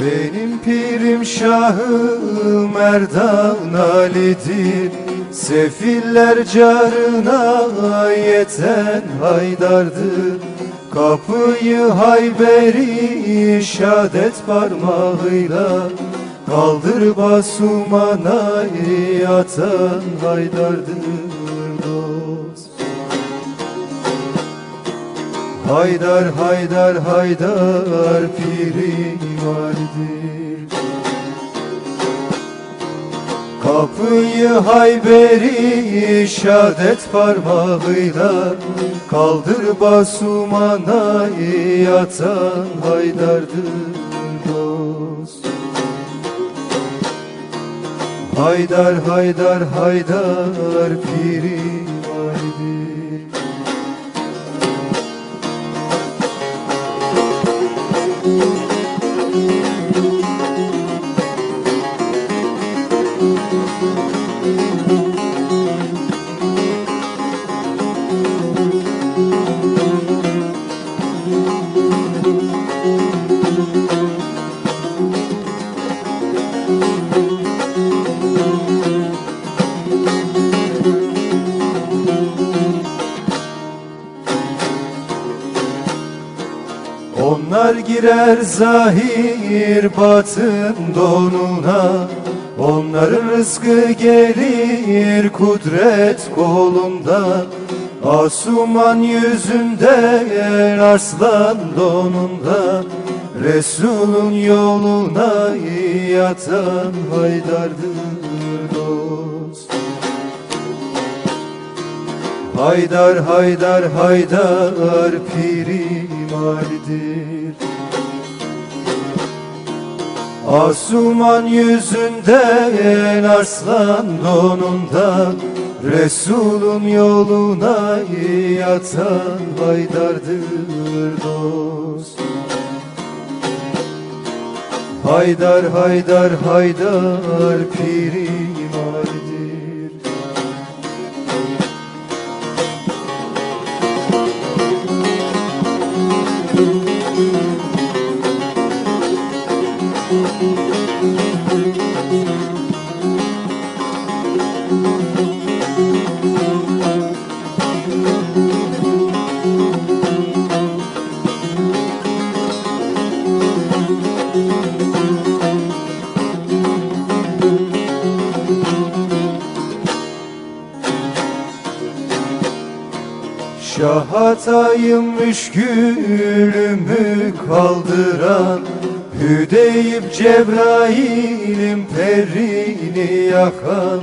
Benim pirim Şahı Merdan Ali'dir. Sefiller carına yeten haydardır. Kapıyı hayberi şadet parmağıyla Kaldır basumana yatan haydardır Haydar haydar haydar piri vardır. Kapıyı hayberi şadet parmağıyla Kaldır basumana yatan haydardır dost. Haydar haydar haydar piri girer zahir batın donuna. Onların rızkı gelir kudret kolundan Asuman yüzünden arslan donundan Resulün yoluna yatan haydardır Haydar haydar haydar piri malidir Asuman yüzünden arslan donundan Resulün yoluna yatan haydardır dost. Haydar haydar haydar piri malidir Şahatayım müşkülümü kaldıran Hüdeyip Cebrail'im perini yakan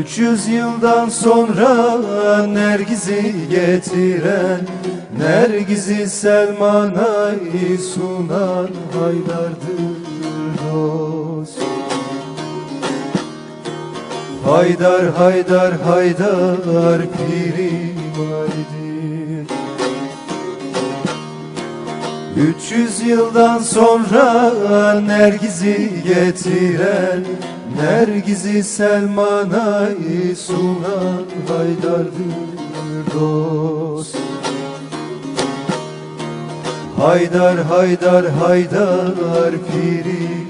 300 yıldan sonra Nergiz'i getiren Nergiz'i Selman'a sunan Haydar'dır dost. Haydar haydar haydar piri malidir 300 yıldan sonra Nergiz'i getiren Nergiz'i Selman'a sunan Haydar'dır dost. Haydar haydar haydar piri